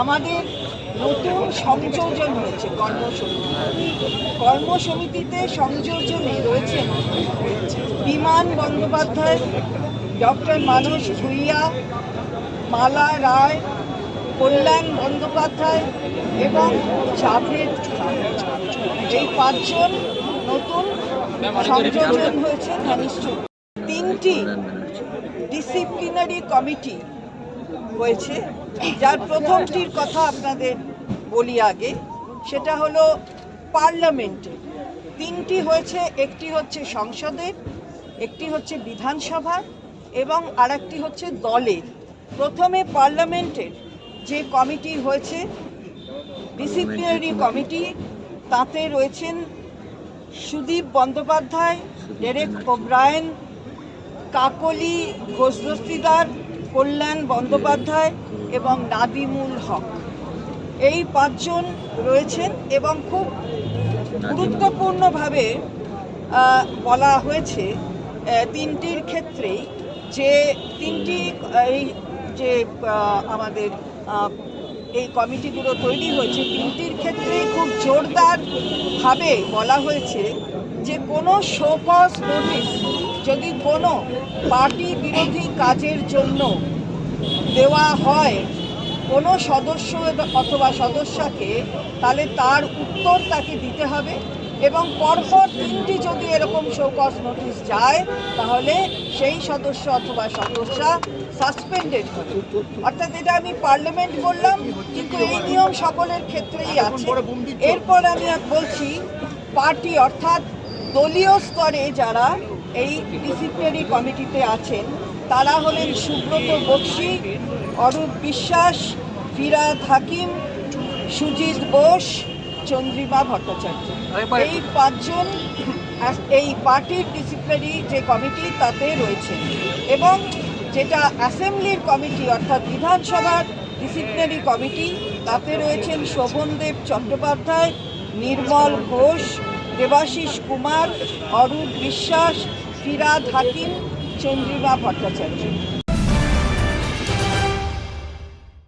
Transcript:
আমাদের নতুন সংযোজন হয়েছে, কর্মসমিতি। কর্মসমিতিতে সংযোজনে রয়েছেন বিমান বন্দ্যোপাধ্যায়, ডক্টর মানস ভুইয়া, মালা রায়, কল্যাণ বন্দ্যোপাধ্যায় এবং জাভেদ এই পাঁচজন নতুন সংযোজন হয়েছে তিনটি ডিসিপ্লিনারি কমিটি হয়েছে। যার প্রথমটির কথা আপনাদের বলি আগে, সেটা হলো পার্লামেন্টে। তিনটি হয়েছে, একটি হচ্ছে সংসদের, একটি হচ্ছে বিধানসভার এবং আরেকটি হচ্ছে দলের। প্রথমে পার্লামেন্টের যে কমিটি হয়েছে, ডিসিপ্লিনারি কমিটি, তাতে রয়েছেন সুদীপ বন্দ্যোপাধ্যায়, ডেরেক ওব্রায়েন, কাকলি ঘোষদস্তিদার কল্যাণ বন্দ্যোপাধ্যায় এবং নাদিমুল হক। এই পাঁচজন রয়েছেন এবং খুব গুরুত্বপূর্ণভাবে বলা হয়েছে তিনটির ক্ষেত্রেই যে তিনটি, এই যে আমাদের এই কমিটিগুলো তৈরি হয়েছে, তিনটির ক্ষেত্রে খুব জোরদারভাবে বলা হয়েছে যে কোনো শোকজ নোটিশ যদি কোনো পার্টি বিরোধী কাজের জন্য দেওয়া হয় কোনো সদস্য অথবা সদস্যকে তাহলে তার উত্তর তাকে দিতে হবে এবং পরপর তিনটি যদি এরকম শোকজ নোটিশ যায় তাহলে সেই সদস্য অথবা সদস্যা সাসপেন্ডেড হবে। অর্থাৎ এটা আমি পার্লামেন্ট বললাম কিন্তু এই নিয়ম সকলের ক্ষেত্রেই আছে। এরপর আমি বলছি পার্টি অর্থাৎ দলীয় স্তরে যারা এই ডিসিপ্লিনারি কমিটিতে আছেন। তারা হলেন সুব্রত বক্সি অরূপ বিশ্বাস ফিরাদ হাকিম সুজিত বোস চন্দ্রিমা ভট্টাচার্য। এই পাঁচজন এই পার্টির ডিসিপ্লিনারি যে কমিটি তাতে রয়েছে। এবং যেটা অ্যাসেম্বলির কমিটি অর্থাৎ বিধানসভার ডিসিপ্লিনারি কমিটি তাতে রয়েছেন শোভনদেব চট্টোপাধ্যায় নির্মল ঘোষ দেবাশিস কুমার অরূপ বিশ্বাস ফিরাদ হাকিম চন্দ্রিমা ভট্টাচার্য।